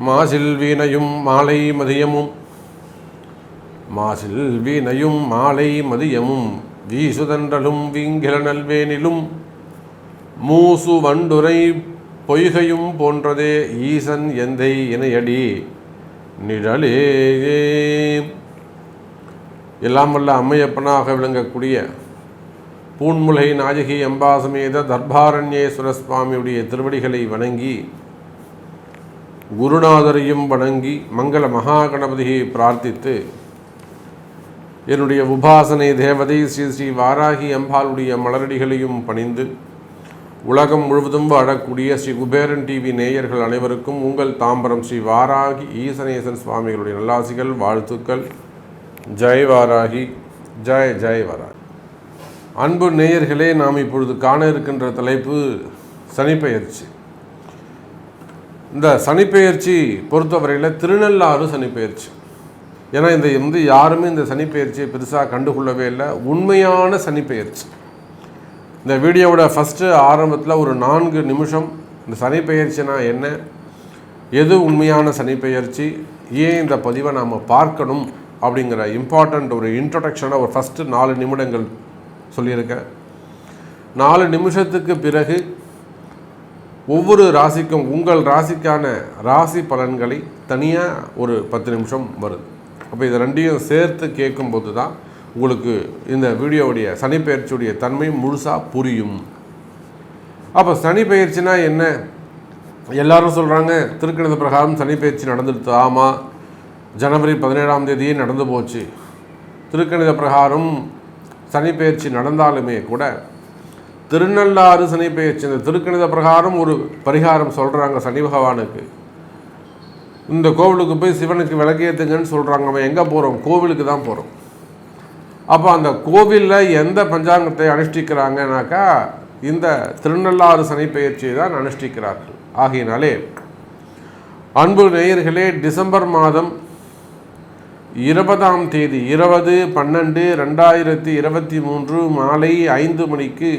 மாசில் வீணையும் மாலை மதியமும். மாசில் வீணையும் மாலை மதியமும். வீசுதன்றலும் வீங்கில நல்வேனிலும். மூசு வண்டுரை பொய்கையும் போன்றதே ஈசன் எந்தை இணையடி. நிழலே எல்லாம் வல்ல அம்மையப்பனாக விளங்கக்கூடிய பூன்முலை நாயகி அம்பாசமேத தர்பாரண்யேஸ்வர சுவாமியுடைய திருவடிகளை வணங்கி குருநாதரையும் வணங்கி மங்கள மகா கணபதியை பிரார்த்தித்து என்னுடைய உபாசனை தேவதை ஸ்ரீ ஸ்ரீ வாராகி அம்பாளுடைய மலரடிகளையும் பணிந்து உலகம் முழுவதும் வாழக்கூடிய ஸ்ரீ குபேரன் டிவி நேயர்கள் அனைவருக்கும் உங்கள் தாம்பரம் ஸ்ரீ வாராகி ஈசனேசன் சுவாமிகளுடைய நல்லாசிகள் வாழ்த்துக்கள். ஜெய் வாராகி. ஜெய் ஜெய் வாராகி. அன்பு நேயர்களே நாம் இப்பொழுது காண இருக்கின்ற தலைப்பு சனிப்பெயர்ச்சி. இந்த சனிப்பெயர்ச்சி பொறுத்தவரையில் திருநள்ளாறு சனிப்பெயர்ச்சி. ஏன்னா இந்த வந்து யாருமே இந்த சனிப்பெயர்ச்சியை பெருசாக கண்டுகொள்ளவே இல்லை. உண்மையான சனிப்பெயர்ச்சி. இந்த வீடியோவோட ஃபஸ்ட்டு ஆரம்பத்தில் ஒரு நான்கு நிமிஷம் இந்த சனிப்பெயர்ச்சினா என்ன? எது உண்மையான சனிப்பெயர்ச்சி? ஏன் இந்த பதிவை நாம் பார்க்கணும்? அப்படிங்கிற இம்பார்ட்டண்ட் ஒரு இன்ட்ரொடக்ஷனை ஒரு ஃபஸ்ட்டு நாலு நிமிடங்கள் சொல்லியிருக்கேன் நாலு நிமிஷத்துக்கு பிறகு ஒவ்வொரு ராசிக்கும் உங்கள் ராசிக்கான ராசி பலன்களை தனியாக ஒரு பத்து நிமிஷம் வருது. அப்போ இதை ரெண்டையும் சேர்த்து கேட்கும்போது தான் உங்களுக்கு இந்த வீடியோவுடைய சனிப்பெயர்ச்சியுடைய தன்மை முழுசாக புரியும். அப்போ சனிப்பெயர்ச்சினா என்ன? எல்லாரும் சொல்கிறாங்க திருக்கணித பிரகாரம் சனிப்பெயர்ச்சி நடந்துடுது ஆமாம் ஜனவரி பதினேழாம் தேதியே நடந்து போச்சு. திருக்கணித பிரகாரம் சனிப்பெயர்ச்சி நடந்தாலுமே கூட திருநள்ளாறு சனிப்பெயர்ச்சி இந்த திருக்கணித பிரகாரம் ஒரு பரிகாரம் சொல்கிறாங்க சனி பகவானுக்கு. இந்த கோவிலுக்கு போய் சிவனுக்கு விளக்கேற்றுங்கன்னு சொல்கிறாங்க அவன் எங்கே போகிறோம் கோவிலுக்கு தான் போகிறோம் அப்போ அந்த கோவிலில் எந்த பஞ்சாங்கத்தை அனுஷ்டிக்கிறாங்கனாக்கா இந்த திருநள்ளாறு சனிப்பெயர்ச்சியை தான் அனுஷ்டிக்கிறார்கள். ஆகையினாலே அன்பு நேயர்களே டிசம்பர் மாதம் இருபதாம் தேதி இருபது பன்னெண்டு ரெண்டாயிரத்தி இருபத்தி மூன்று மாலை ஐந்து மணிக்கு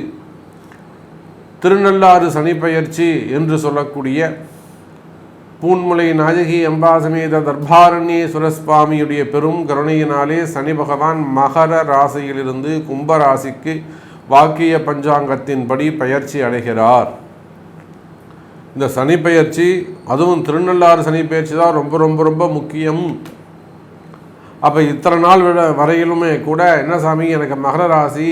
திருநள்ளாறு சனிப்பெயர்ச்சி என்று சொல்லக்கூடிய பூன்முலை நாயகி அம்பாசமேத தர்பாரண்யேஸ்வர சுவாமியுடைய பெரும் கருணையினாலே சனி பகவான் மகர ராசியிலிருந்து கும்ப ராசிக்கு வாக்கிய பஞ்சாங்கத்தின்படி பயிற்சி அடைகிறார். இந்த சனிப்பெயர்ச்சி அதுவும் திருநள்ளாறு சனிப்பெயர்ச்சி தான் ரொம்ப ரொம்ப ரொம்ப முக்கியம். அப்போ இத்தனை நாள் விட வரையிலுமே கூட என்ன சாமி எனக்கு மகர ராசி.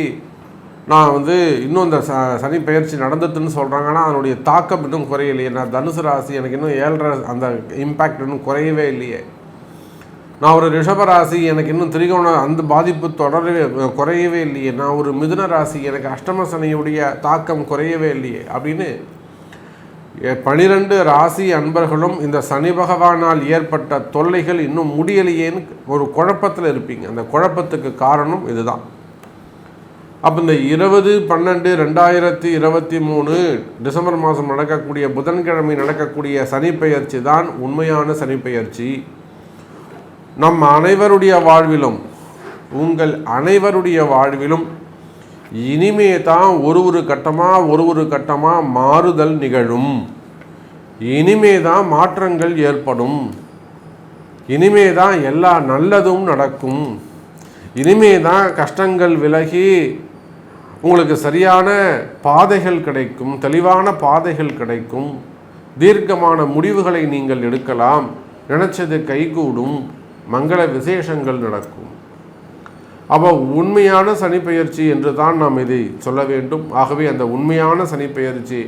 நான் வந்து இன்னும் இந்த ச சனி பயிற்சி நடந்துட்டுன்னு சொல்கிறாங்க ஆனால் அதனுடைய தாக்கம் இன்னும் குறையலையே. நான் தனுசு ராசி எனக்கு இன்னும் ஏழரை அந்த இம்பேக்ட் இன்னும் குறையவே இல்லையே. நான் ஒரு ரிஷப ராசி எனக்கு இன்னும் திரிகோண அந்த பாதிப்பு தொடரவே குறையவே இல்லையே. நான் ஒரு மிதுன ராசி எனக்கு அஷ்டம சனியுடைய தாக்கம் குறையவே இல்லையே. அப்படின்னு பனிரெண்டு ராசி அன்பர்களும் இந்த சனி பகவானால் ஏற்பட்ட தொல்லைகள் இன்னும் முடியலையேன்னு ஒரு குழப்பத்தில் இருப்பீங்க. அந்த குழப்பத்துக்கு காரணம் இதுதான். அப்போ இந்த இருபது பன்னெண்டு ரெண்டாயிரத்தி இருபத்தி மூணு டிசம்பர் மாதம் நடக்கக்கூடிய புதன்கிழமை நடக்கக்கூடிய சனிப்பெயர்ச்சி தான் உண்மையான சனிப்பெயர்ச்சி நம் அனைவருடைய வாழ்விலும் உங்கள் அனைவருடைய வாழ்விலும் இனிமே தான் ஒரு ஒரு கட்டமாக ஒரு ஒரு கட்டமாக மாறுதல் நிகழும். இனிமே தான் மாற்றங்கள் ஏற்படும். இனிமே தான் எல்லா நல்லதும் நடக்கும். இனிமே தான் கஷ்டங்கள் விலகி உங்களுக்கு சரியான பாதைகள் கிடைக்கும் தெளிவான பாதைகள் கிடைக்கும். தீர்க்கமான முடிவுகளை நீங்கள் எடுக்கலாம். நினச்சது கைகூடும். மங்கள விசேஷங்கள் நடக்கும். அப்போ உண்மையான சனிப்பெயர்ச்சி என்று தான் நாம் இதை சொல்ல வேண்டும். ஆகவே அந்த உண்மையான சனிப்பெயர்ச்சி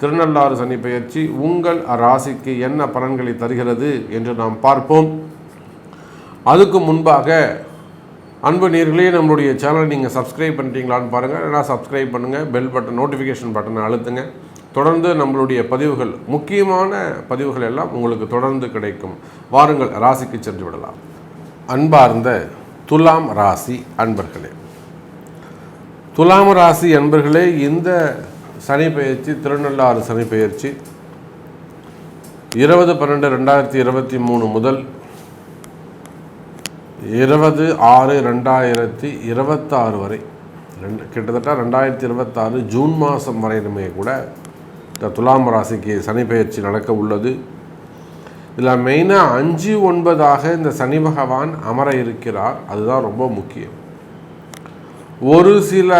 திருநள்ளாறு சனிப்பெயர்ச்சி உங்கள் ராசிக்கு என்ன பலன்களை தருகிறது என்று நாம் பார்ப்போம். அதுக்கு முன்பாக அன்பு நேர்களே நம்மளுடைய சேனலை நீங்கள் சப்ஸ்கிரைப் பண்ணிட்டீங்களான்னு பாருங்கள் இல்லைனா சப்ஸ்கிரைப் பண்ணுங்கள் பெல் பட்டன் நோட்டிஃபிகேஷன் பட்டனை அழுத்துங்க. தொடர்ந்து நம்மளுடைய பதிவுகள் முக்கியமான பதிவுகள் எல்லாம் உங்களுக்கு தொடர்ந்து கிடைக்கும். வாருங்கள் ராசிக்கு சென்று விடலாம். அன்பார்ந்த துலாம் ராசி அன்பர்களே. துலாம் ராசி அன்பர்களே இந்த சனி பயிற்சி திருநள்ளாறு சனி பயிற்சி இருபது பன்னெண்டு ரெண்டாயிரத்தி இருபத்தி மூணு முதல் இருபது ஆறு ரெண்டாயிரத்தி இருபத்தாறு வரை ரெண்டு கிட்டத்தட்ட ரெண்டாயிரத்தி இருபத்தாறு ஜூன் மாதம் வரையிலுமே கூட இந்த துலாம் ராசிக்கு சனி பயிற்சி நடக்க உள்ளது. இதில் மெயினாக அஞ்சு ஒன்பதாக இந்த சனி பகவான் அமர இருக்கிறார். அதுதான் ரொம்ப முக்கியம். ஒரு சில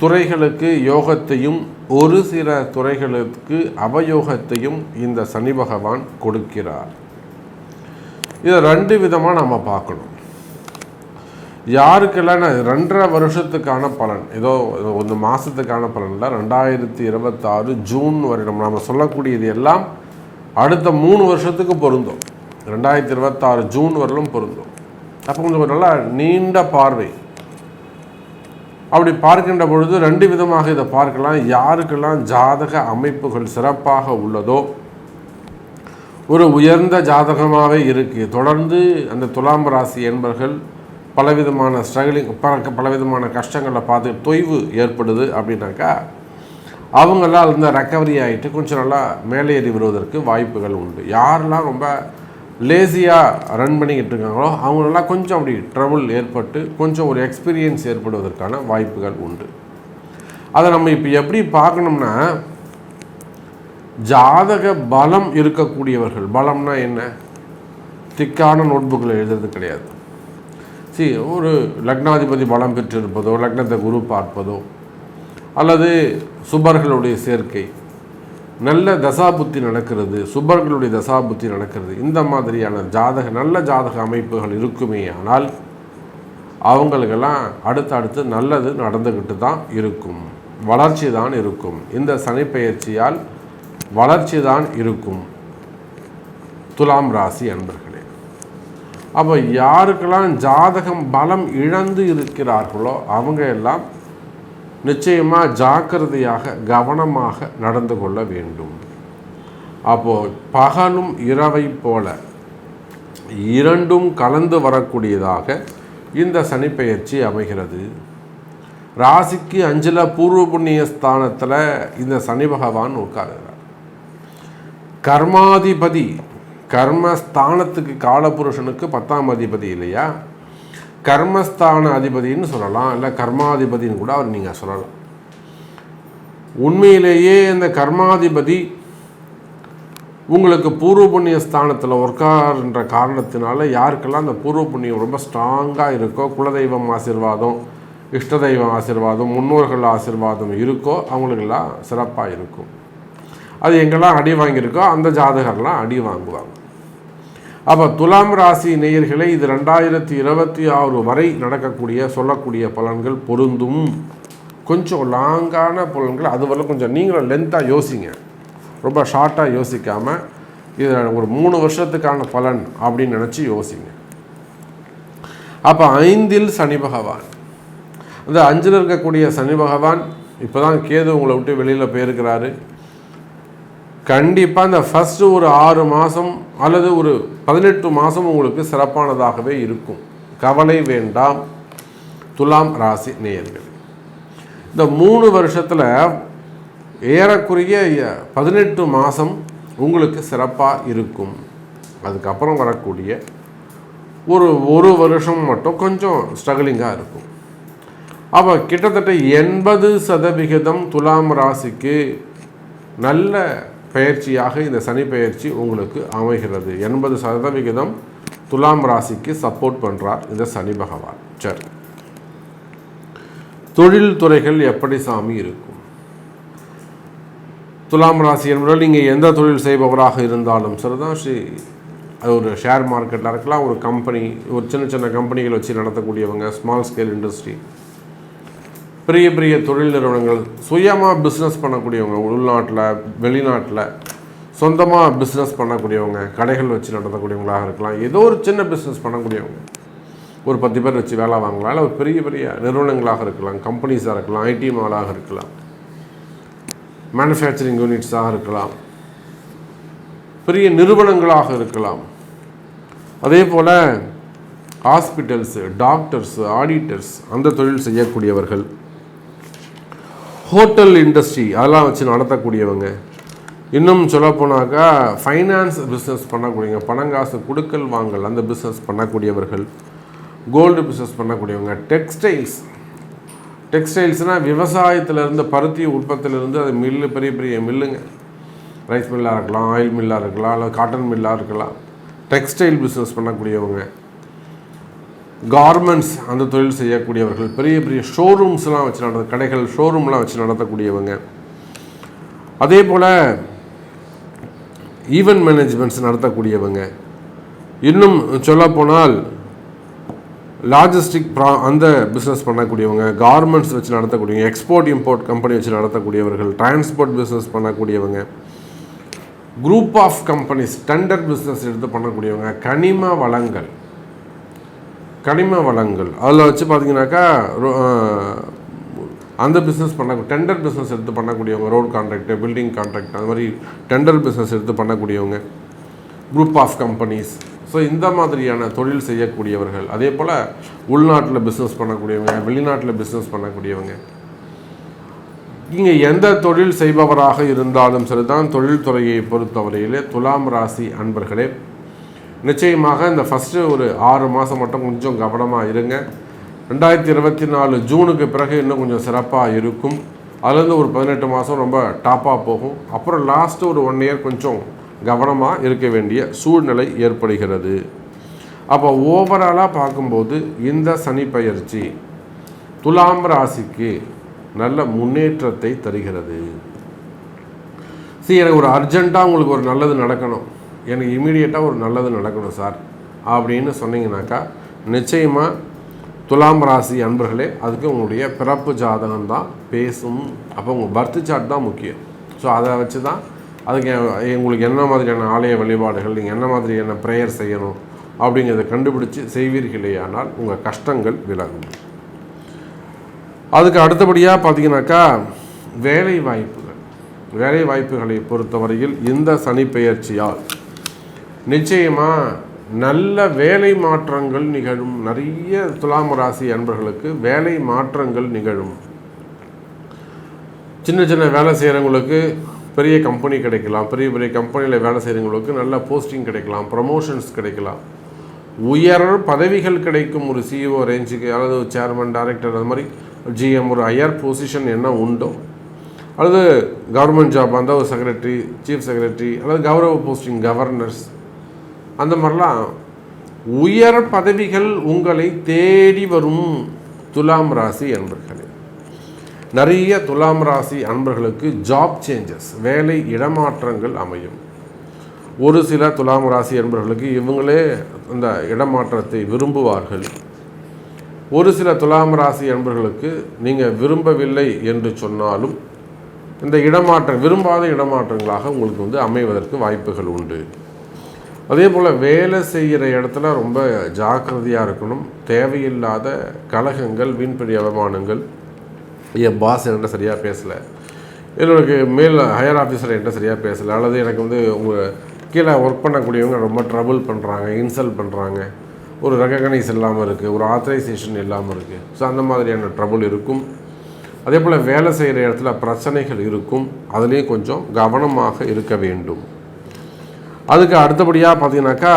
துறைகளுக்கு யோகத்தையும் ஒரு சில துறைகளுக்கு அவயோகத்தையும் இந்த சனி பகவான் கொடுக்கிறார். இதை ரெண்டு விதமாக நம்ம பார்க்கணும். யாருக்கெல்லாம் நான் ரெண்டரை வருஷத்துக்கான பலன் ஏதோ ஒரு மாதத்துக்கான பலனில் ரெண்டாயிரத்தி இருபத்தாறு ஜூன் வரை நம்ம நம்ம சொல்லக்கூடியது எல்லாம் அடுத்த மூணு வருஷத்துக்கு பொருந்தும். ரெண்டாயிரத்தி இருபத்தாறு ஜூன் வரலும் பொருந்தும். அப்போ கொஞ்சம் நல்லா நீண்ட பார்வை. அப்படி பார்க்கின்ற பொழுது ரெண்டு விதமாக இதை பார்க்கலாம். யாருக்கெல்லாம் ஜாதக அமைப்புகள் சிறப்பாக உள்ளதோ ஒரு உயர்ந்த ஜாதகமாகவே இருக்குது தொடர்ந்து அந்த துலாம் ராசி என்பர்கள் பலவிதமான ஸ்ட்ரகிளிங் பலவிதமான கஷ்டங்களை பார்த்து தொய்வு ஏற்படுது அப்படின்னாக்கா அவங்களாம் இருந்த ரெக்கவரி ஆகிட்டு கொஞ்சம் நல்லா மேலேறி வருவதற்கு வாய்ப்புகள் உண்டு. யாரெல்லாம் ரொம்ப லேசியாக ரன் பண்ணிக்கிட்டு இருக்காங்களோ அவங்களெல்லாம் கொஞ்சம் அப்படி ட்ரபுள் ஏற்பட்டு கொஞ்சம் ஒரு எக்ஸ்பீரியன்ஸ் ஏற்படுவதற்கான வாய்ப்புகள் உண்டு. அதை நம்ம இப்போ எப்படி பார்க்கணும்னா ஜாதக பலம் இருக்கக்கூடியவர்கள் பலம்னா என்ன? திக்கான நோட்புக்கில் எழுதுறது கிடையாது. சி ஒரு லக்னாதிபதி பலம் பெற்றிருப்பதோ லக்னத்தை குரு பார்ப்பதோ அல்லது சுபர்களுடைய சேர்க்கை. நல்ல தசாபுத்தி நடக்கிறது சுபர்களுடைய தசாபுத்தி நடக்கிறது. இந்த மாதிரியான ஜாதக நல்ல ஜாதக அமைப்புகள் இருக்குமே ஆனால் அவங்களுக்கெல்லாம் அடுத்து அடுத்து நல்லது நடந்துக்கிட்டு தான் இருக்கும். வளர்ச்சி தான் இருக்கும். இந்த சனிப்பெயர்ச்சியால் வளர்ச்சி தான் இருக்கும். துலாம் ராசி அன்பர்களே. அப்போ யாருக்கெல்லாம் ஜாதகம் பலம் இழந்து இருக்கிறார்களோ அவங்க எல்லாம் நிச்சயமாக ஜாக்கிரதையாக கவனமாக நடந்து கொள்ள வேண்டும். அப்போது பகலும் இரவை போல இரண்டும் கலந்து வரக்கூடியதாக இந்த சனிப்பெயர்ச்சி அமைகிறது. ராசிக்கு அஞ்சல பூர்வ புண்ணிய ஸ்தானத்தில் இந்த சனி பகவான் உட்காருகிறார். கர்மாதிபதி கர்மஸ்தானத்துக்கு காலபுருஷனுக்கு பத்தாம் அதிபதி இல்லையா? கர்மஸ்தான அதிபதின்னு சொல்லலாம். இல்லை கர்மாதிபதின்னு கூட அவர் நீங்கள் சொல்லலாம். உண்மையிலேயே இந்த கர்மாதிபதி உங்களுக்கு பூர்வ புண்ணிய ஸ்தானத்தில் ஒர்க்கார்ன்ற காரணத்தினால யாருக்கெல்லாம் அந்த பூர்வ புண்ணியம் ரொம்ப ஸ்ட்ராங்காக இருக்கோ குலதெய்வம் ஆசிர்வாதம் இஷ்ட தெய்வம் ஆசிர்வாதம் முன்னோர்கள் ஆசிர்வாதம் இருக்கோ அவங்களுக்கெல்லாம் சிறப்பாக இருக்கும். அது எங்கெல்லாம் அடி வாங்கியிருக்கோ அந்த ஜாதகர்லாம் அடி வாங்குவாங்க. அப்போ துலாம் ராசி நேயர்களை இது ரெண்டாயிரத்தி இருபத்தி ஆறு வரை நடக்கக்கூடிய சொல்லக்கூடிய பலன்கள் பொருந்தும். கொஞ்சம் லாங்கான பலன்கள் அதுவரை கொஞ்சம் நீங்களும் லென்த்தாக யோசிங்க. ரொம்ப ஷார்ட்டாக யோசிக்காமல் இது ஒரு மூணு வருஷத்துக்கான பலன் அப்படின்னு நினச்சி யோசிங்க. அப்போ ஐந்தில் சனி பகவான். அந்த அஞ்சில் இருக்கக்கூடிய சனி பகவான் இப்போ தான் கேது உங்களை விட்டு வெளியில் போயிருக்கிறாரு. கண்டிப்பாக இந்த ஃபஸ்ட்டு ஒரு ஆறு மாதம் அல்லது ஒரு பதினெட்டு மாதம் உங்களுக்கு சிறப்பானதாகவே இருக்கும். கவலை வேண்டாம். துலாம் ராசி நேயர்கள். இந்த மூணு வருஷத்தில் ஏறக்குறைய பதினெட்டு மாதம் உங்களுக்கு சிறப்பாக இருக்கும். அதுக்கப்புறம் வரக்கூடிய ஒரு ஒரு வருஷம் மட்டும் கொஞ்சம் ஸ்ட்ரகிளிங்காக இருக்கும். அப்போ கிட்டத்தட்ட எண்பது சதவிகிதம் துலாம் ராசிக்கு நல்ல பயிற்சியாக இந்த சனி பயிற்சி உங்களுக்கு அமைகிறது. எண்பது சதவிகிதம் துலாம் ராசிக்கு சப்போர்ட் பண்ணுறார் இந்த சனி பகவான். சரி. தொழில் துறைகள் எப்படி சாமி இருக்கும்? துலாம் ராசி என்பதால் நீங்கள் எந்த தொழில் செய்பவராக இருந்தாலும் சரிதான் ஸ்ரீ அது ஒரு ஷேர் மார்க்கெட்டில் இருக்கலாம் ஒரு கம்பெனி ஒரு சின்ன சின்ன கம்பெனிகள் வச்சு நடத்தக்கூடியவங்க ஸ்மால் ஸ்கேல் இண்டஸ்ட்ரி பெரிய பெரிய தொழில் நிறுவனங்கள் சுயமாக பிஸ்னஸ் பண்ணக்கூடியவங்க உள்நாட்டில் வெளிநாட்டில் சொந்தமாக பிஸ்னஸ் பண்ணக்கூடியவங்க கடைகள் வச்சு நடத்தக்கூடியவங்களாக இருக்கலாம். ஏதோ ஒரு சின்ன பிஸ்னஸ் பண்ணக்கூடியவங்க. ஒரு பத்து பேர் வச்சு வேலை வாங்கலாம். இல்லை ஒரு பெரிய பெரிய நிறுவனங்களாக இருக்கலாம். கம்பெனிஸாக இருக்கலாம். ஐடி மாலாக இருக்கலாம். மேனுஃபேக்சரிங் யூனிட்ஸாக இருக்கலாம். பெரிய நிறுவனங்களாக இருக்கலாம். அதே போல் ஹாஸ்பிட்டல்ஸு டாக்டர்ஸு ஆடிட்டர்ஸ் அந்த தொழில் செய்யக்கூடியவர்கள். ஹோட்டல் இண்டஸ்ட்ரி அதெல்லாம் வச்சு நடத்தக்கூடியவங்க. இன்னும் சொல்லப்போனாக்கா ஃபைனான்ஸ் பிஸ்னஸ் பண்ணக்கூடியவங்க பணங்காசு கொடுக்கல் வாங்கல் அந்த பிஸ்னஸ் பண்ணக்கூடியவர்கள். கோல்டு பிஸ்னஸ் பண்ணக்கூடியவங்க டெக்ஸ்டைல்ஸ் டெக்ஸ்டைல்ஸ்னால் விவசாயத்திலேருந்து பருத்தி உற்பத்தியிலேருந்து அது மில்லு பெரிய பெரிய மில்லுங்க ரைஸ் மில்லாக இருக்கலாம் ஆயில் மில்லாக இருக்கலாம் அல்லது காட்டன் மில்லாக இருக்கலாம். டெக்ஸ்டைல் பிஸ்னஸ் பண்ணக்கூடியவங்க. கார்மெண்ட்ஸ் அந்த தொழில் செய்யக்கூடியவர்கள் பெரிய பெரிய ஷோரூம்ஸ்லாம் வச்சு நடந்த கடைகள் ஷோரூம்லாம் வச்சு நடத்தக்கூடியவங்க. அதே போல் ஈவெண்ட் மேனேஜ்மெண்ட்ஸ் நடத்தக்கூடியவங்க. இன்னும் சொல்லப்போனால் லாஜிஸ்டிக் ப்ரா அந்த பிஸ்னஸ் பண்ணக்கூடியவங்க கார்மெண்ட்ஸ் வச்சு நடத்தக்கூடியவங்க எக்ஸ்போர்ட் இம்போர்ட் கம்பெனி வச்சு நடத்தக்கூடியவர்கள் டிரான்ஸ்போர்ட் பிஸ்னஸ் பண்ணக்கூடியவங்க group of companies tender business எடுத்து பண்ணக்கூடியவங்க கனிம வளங்கள். கனிம வளங்கள். அதில் வச்சு பார்த்தீங்கன்னாக்கா ரோ- அந்த பிஸ்னஸ் பண்ண டெண்டர் பிஸ்னஸ் எடுத்து பண்ணக்கூடியவங்க ரோட் கான்ட்ராக்டு பில்டிங் கான்ட்ராக்ட் அந்த மாதிரி டெண்டர் பிஸ்னஸ் எடுத்து பண்ணக்கூடியவங்க குரூப் ஆஃப் கம்பெனிஸ் ஸோ இந்த மாதிரியான தொழில் செய்யக்கூடியவர்கள் அதே போல் உள்நாட்டில் பிஸ்னஸ் பண்ணக்கூடியவங்க வெளிநாட்டில் பிஸ்னஸ் பண்ணக்கூடியவங்க நீங்கள் எந்த தொழில் செய்பவராக இருந்தாலும் சரிதான் தொழில்துறையை பொறுத்தவரையிலே துலாம் ராசி அன்பர்களே நிச்சயமாக இந்த ஃபஸ்ட்டு ஒரு ஆறு மாதம் மட்டும் கொஞ்சம் கவனமாக இருங்க. ரெண்டாயிரத்தி இருபத்தி நாலு ஜூனுக்கு பிறகு இன்னும் கொஞ்சம் சிறப்பாக இருக்கும். அதுலேருந்து ஒரு பதினெட்டு மாதம் ரொம்ப டாப்பாக போகும். அப்புறம் லாஸ்ட்டு ஒரு ஒன் இயர் கொஞ்சம் கவனமாக இருக்க வேண்டிய சூழ்நிலை ஏற்படுகிறது. அப்போ ஓவராலாக பார்க்கும்போது இந்த சனி பயிற்சி துலாம் ராசிக்கு நல்ல முன்னேற்றத்தை தருகிறது. சரி எனக்கு ஒரு அர்ஜெண்ட்டாக உங்களுக்கு ஒரு நல்லது நடக்கணும். எனக்கு இமீடியட்டாக ஒரு நல்லது நடக்கணும் சார் அப்படின்னு சொன்னீங்கன்னாக்கா நிச்சயமாக துலாம் ராசி அன்பர்களே அதுக்கு உங்களுடைய பிறப்பு ஜாதகம் தான் பேசும். அப்போ உங்கள் பர்த் சார்ட் தான் முக்கியம். ஸோ அதை வச்சு தான் அதுக்கு உங்களுக்கு என்ன மாதிரியான ஆலய வழிபாடுகள் நீங்கள் என்ன மாதிரியான ப்ரேயர் செய்யணும் அப்படிங்கிறத கண்டுபிடிச்சு செய்வீர்களேயானால் உங்கள் கஷ்டங்கள் விலகும். அதுக்கு அடுத்தபடியாக பார்த்தீங்கன்னாக்கா வேலை வாய்ப்புகள் வேலை வாய்ப்புகளை பொறுத்தவரையில் இந்த சனி பெயர்ச்சியால் நிச்சயமாக நல்ல வேலை மாற்றங்கள் நிகழும். நிறைய துலாம் ராசி அன்பர்களுக்கு வேலை மாற்றங்கள் நிகழும். சின்ன சின்ன வேலை செய்கிறவங்களுக்கு பெரிய கம்பெனி கிடைக்கலாம். பெரிய பெரிய கம்பெனியில் வேலை செய்கிறவங்களுக்கு நல்ல போஸ்டிங் கிடைக்கலாம். ப்ரமோஷன்ஸ் கிடைக்கலாம். உயர் பதவிகள் கிடைக்கும் ஒரு சிஇஓ ரேஞ்சுக்கு அல்லது சேர்மன் டைரக்டர் அது மாதிரி ஜிஎம் ஒரு ஹையர் பொசிஷன் என்ன உண்டோ அல்லது கவர்மெண்ட் ஜாப் அந்த ஒரு செக்ரட்டரி சீஃப் செக்ரட்டரி அல்லது கௌரவ போஸ்டிங் கவர்னர்ஸ் அந்த மாதிரிலாம் உயர் பதவிகள் உங்களை தேடி வரும் துலாம் ராசி என்பர்களே நிறைய துலாம் ராசி அன்பர்களுக்கு ஜாப் சேஞ்சஸ் வேலை இடமாற்றங்கள் அமையும். ஒரு சில துலாம் ராசி அன்பர்களுக்கு இவங்களே அந்த இடமாற்றத்தை விரும்புவார்கள். ஒரு சில துலாம் ராசி அன்பர்களுக்கு நீங்கள் விரும்பவில்லை என்று சொன்னாலும் இந்த இடமாற்றம் விரும்பாத இடமாற்றங்களாக உங்களுக்கு வந்து அமைவதற்கு வாய்ப்புகள் உண்டு. அதே போல் வேலை செய்கிற இடத்துல ரொம்ப ஜாக்கிரதையாக இருக்கணும். தேவையில்லாத கலகங்கள் வீண்படி அவமானங்கள். என் பாஸ் என்கிட்ட சரியாக பேசலை. எனக்கு மேல் ஹையர் ஆஃபீஸர் என்கிட்ட சரியாக பேசலை. அல்லது எனக்கு வந்து உங்கள் கீழே ஒர்க் பண்ணக்கூடியவங்க ரொம்ப ட்ரபுள் பண்ணுறாங்க இன்சல்ட் பண்ணுறாங்க ஒரு ரெக்கக்னைஸ் இல்லாமல் இருக்குது ஒரு ஆத்தரைசேஷன் இல்லாமல் இருக்குது ஸோ அந்த மாதிரியான ட்ரபுள் இருக்கும். அதே போல் வேலை செய்கிற இடத்துல பிரச்சனைகள் இருக்கும். அதுலேயும் கொஞ்சம் கவனமாக இருக்க வேண்டும். அதுக்கு அடுத்தபடியாக பார்த்தீங்கன்னாக்கா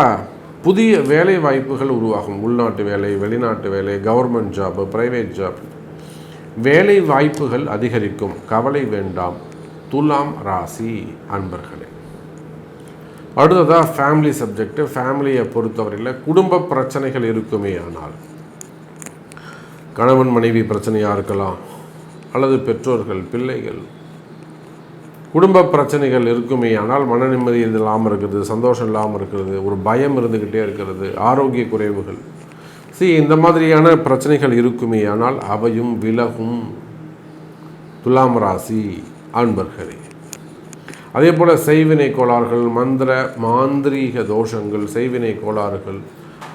புதிய வேலை வாய்ப்புகள் உருவாகும். உள்நாட்டு வேலை வெளிநாட்டு வேலை கவர்மெண்ட் ஜாப் ப்ரைவேட் ஜாப் வேலை வாய்ப்புகள் அதிகரிக்கும். கவலை வேண்டாம். துலாம் ராசி அன்பர்களே. அடுத்ததாக ஃபேமிலி சப்ஜெக்ட் ஃபேமிலியை பொறுத்தவரையில் குடும்ப பிரச்சனைகள் இருக்குமே ஆனால் கணவன் மனைவி பிரச்சனையாக இருக்கலாம் அல்லது பெற்றோர்கள் பிள்ளைகள் குடும்ப பிரச்சனைகள் இருக்குமே ஆனால் மன நிம்மதி இல்லாமல் இருக்கிறது சந்தோஷம் இல்லாமல் இருக்கிறது ஒரு பயம் இருந்துக்கிட்டே இருக்கிறது ஆரோக்கிய குறைவுகள். சி இந்த மாதிரியான பிரச்சனைகள் இருக்குமே ஆனால் அவையும் விலகும். துலாம் ராசி அன்பர்களே அதே போல் செய்வினை கோளாறுகள் மந்திர மாந்திரீக தோஷங்கள் செய்வினை கோளாறுகள்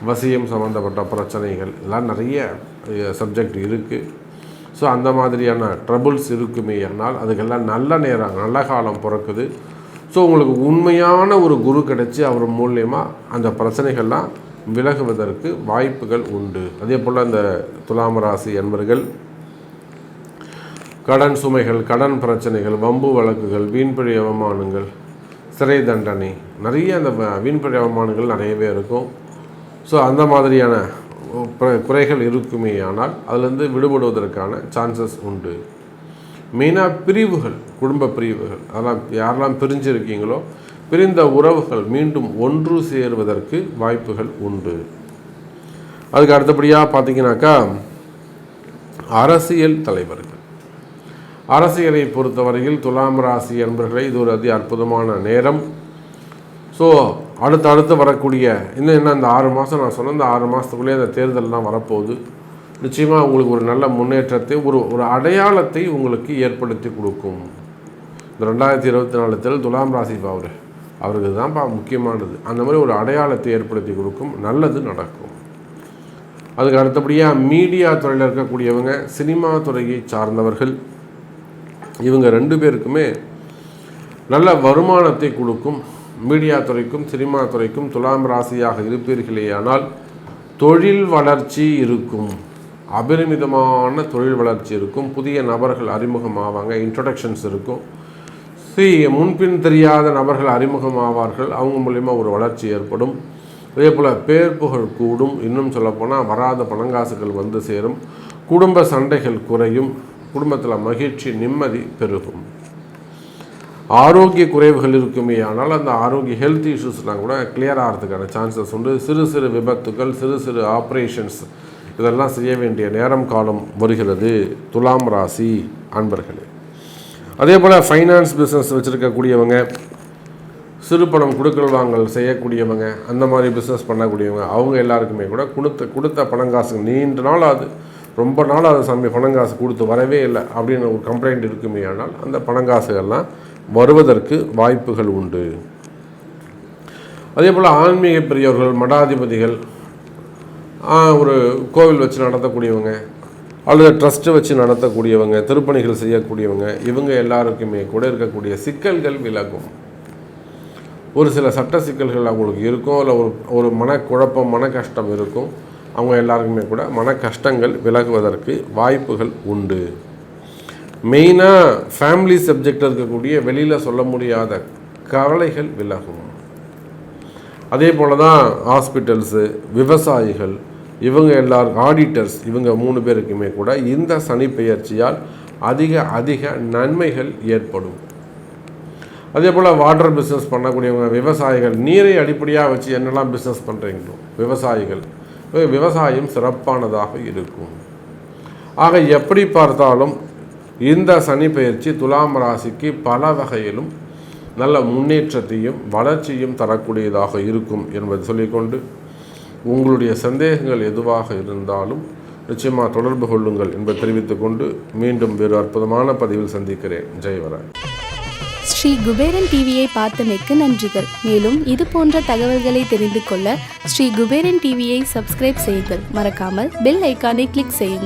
வசியம் சம்மந்தப்பட்ட பிரச்சனைகள் இதெல்லாம் நிறைய சப்ஜெக்ட் இருக்குது ஸோ அந்த மாதிரியான ட்ரபுள்ஸ் இருக்குமே ஆனால் அதுக்கெல்லாம் நல்ல நேரம் நல்ல காலம் பிறக்குது. ஸோ உங்களுக்கு உண்மையான ஒரு குரு கிடச்சி அவர் மூலியமாக அந்த பிரச்சனைகள்லாம் விலகுவதற்கு வாய்ப்புகள் உண்டு. அதே போல் அந்த துலாம் ராசி என்பர்கள் கடன் சுமைகள் கடன் பிரச்சனைகள் வம்பு வழக்குகள் வீண்பழி அவமானங்கள் சிறை தண்டனை நிறைய அந்த வ- வீண்பழி அவமானங்கள் நிறையவே இருக்கும். ஸோ அந்த மாதிரியான குறைகள் இருக்குமே ஆனால் அதிலிருந்து விடுபடுவதற்கான சான்சஸ் உண்டு. மெயினாக பிரிவுகள் குடும்ப பிரிவுகள் அதெல்லாம் யாரெல்லாம் பிரிஞ்சிருக்கீங்களோ பிரிந்த உறவுகள் மீண்டும் ஒன்று சேருவதற்கு வாய்ப்புகள் உண்டு. அதுக்கு அடுத்தபடியாக பார்த்தீங்கன்னாக்கா அரசியல் தலைவர்கள். அரசியலை பொறுத்தவரையில் துலாம் ராசி என்பர்களை இது ஒரு அதி அற்புதமான நேரம். ஸோ அடுத்து அடுத்து வரக்கூடிய இன்னும் என்ன இந்த ஆறு மாதம் நான் சொன்ன இந்த ஆறு மாதத்துக்குள்ளேயே அந்த தேர்தல்லாம் வரப்போகுது. நிச்சயமாக உங்களுக்கு ஒரு நல்ல முன்னேற்றத்தை ஒரு ஒரு அடையாளத்தை உங்களுக்கு ஏற்படுத்தி கொடுக்கும். இந்த ரெண்டாயிரத்தி இருபத்தி நாலு தேர்தல் துலாம் ராசி அவர் அவருக்கு தான்ப்பா முக்கியமானது. அந்த மாதிரி ஒரு அடையாளத்தை ஏற்படுத்தி கொடுக்கும் நல்லது நடக்கும். அதுக்கு அடுத்தபடியாக மீடியா துறையில் இருக்கக்கூடியவங்க சினிமா துறையை சார்ந்தவர்கள் இவங்க ரெண்டு பேருக்குமே நல்ல வருமானத்தை கொடுக்கும். மீடியா துறைக்கும் சினிமா துறைக்கும் துலாம் ராசியாக இருப்பீர்களேயானால் தொழில் வளர்ச்சி இருக்கும். அபரிமிதமான தொழில் வளர்ச்சி இருக்கும். புதிய நபர்கள் அறிமுகமாவாங்க இன்ட்ரடக்ஷன்ஸ் இருக்கும். சி முன்பின் தெரியாத நபர்கள் அறிமுகமாவார்கள் அவங்க மூலிமா ஒரு வளர்ச்சி ஏற்படும். அதே போல் பேர் புகழ் கூடும். இன்னும் சொல்லப்போனால் வராத பணங்காசுகள் வந்து சேரும். குடும்ப சண்டைகள் குறையும். குடும்பத்தில் மகிழ்ச்சி நிம்மதி பெருகும். ஆரோக்கிய குறைவுகள் இருக்குமே ஆனால் அந்த ஆரோக்கிய ஹெல்த் இஷ்யூஸ்லாம் கூட கிளியர் ஆகிறதுக்கான சான்சஸ் உண்டு. சிறு சிறு விபத்துகள் சிறு சிறு ஆப்ரேஷன்ஸ் இதெல்லாம் செய்ய வேண்டிய நேரம் காலம் வருகிறது. துலாம் ராசி அன்பர்களே. அதே போல் ஃபைனான்ஸ் பிஸ்னஸ் வச்சுருக்கக்கூடியவங்க சிறு பணம் கொடுக்கல் வாங்கல் செய்யக்கூடியவங்க அந்த மாதிரி பிஸ்னஸ் பண்ணக்கூடியவங்க அவங்க எல்லாருக்குமே கூட கொடுத்த கொடுத்த பணங்காசு நீண்ட நாள் அது. ரொம்ப நாள் அது சமய பணங்காசு கொடுத்து வரவே இல்லை அப்படின்னு ஒரு கம்ப்ளைண்ட் இருக்குமே ஆனால் அந்த பணங்காசுகள்லாம் வருவதற்கு வாய்ப்புகள் உண்டு. அதே போல் ஆன்மீக பெரியவர்கள் மடாதிபதிகள் ஒரு கோவில் வச்சு நடத்தக்கூடியவங்க அல்லது ட்ரஸ்ட்டு வச்சு நடத்தக்கூடியவங்க திருப்பணிகள் செய்யக்கூடியவங்க இவங்க எல்லாருக்குமே கூட இருக்கக்கூடிய சிக்கல்கள் விலகும். ஒரு சில சட்ட சிக்கல்கள் அவங்களுக்கு இருக்கும் இல்லை ஒரு ஒரு மனக்குழப்பம் மன கஷ்டம் இருக்கும் அவங்க எல்லாருக்குமே கூட மன கஷ்டங்கள் விலகுவதற்கு வாய்ப்புகள் உண்டு. மெயினாக ஃபேமிலி சப்ஜெக்டில் இருக்கக்கூடிய வெளியில் சொல்ல முடியாத கவலைகள் விலகும். அதே போல் தான் ஹாஸ்பிட்டல்ஸு விவசாயிகள் இவங்க எல்லாரும் ஆடிட்டர்ஸ் இவங்க மூணு பேருக்குமே கூட இந்த சனி பெயர்ச்சியால் அதிக அதிக நன்மைகள் ஏற்படும். அதே போல் வாட்டர் பிஸ்னஸ் பண்ணக்கூடியவங்க விவசாயிகள் நீரை அடிப்படையாக வச்சு என்னெல்லாம் பிஸ்னஸ் பண்ணுறீங்களோ விவசாயிகள் விவசாயம் சிறப்பானதாக இருக்கும். ஆக எப்படி பார்த்தாலும் இந்த சனி பயிற்சி துலாம் ராசிக்கு பல வகையிலும் நல்ல முன்னேற்றத்தையும் வளர்ச்சியும் தரக்கூடியதாக இருக்கும் என்பதை சொல்லிக்கொண்டு உங்களுடைய சந்தேகங்கள் எதுவாக இருந்தாலும் நிச்சயமாக தொடர்பு கொள்ளுங்கள் என்பதை தெரிவித்துக்கொண்டு மீண்டும் வேறு அற்புதமான பதிவில் சந்திக்கிறேன். ஜெயவரன் ஸ்ரீ குபேரன் டிவியை பார்த்தமைக்கு நன்றிகள். மேலும் இது போன்ற தகவல்களை தெரிந்து கொள்ள ஸ்ரீ குபேரன் டிவியை சப்ஸ்கிரைப் செய்யுங்கள். மறக்காமல் பெல் ஐக்கானை கிளிக் செய்யுங்கள்.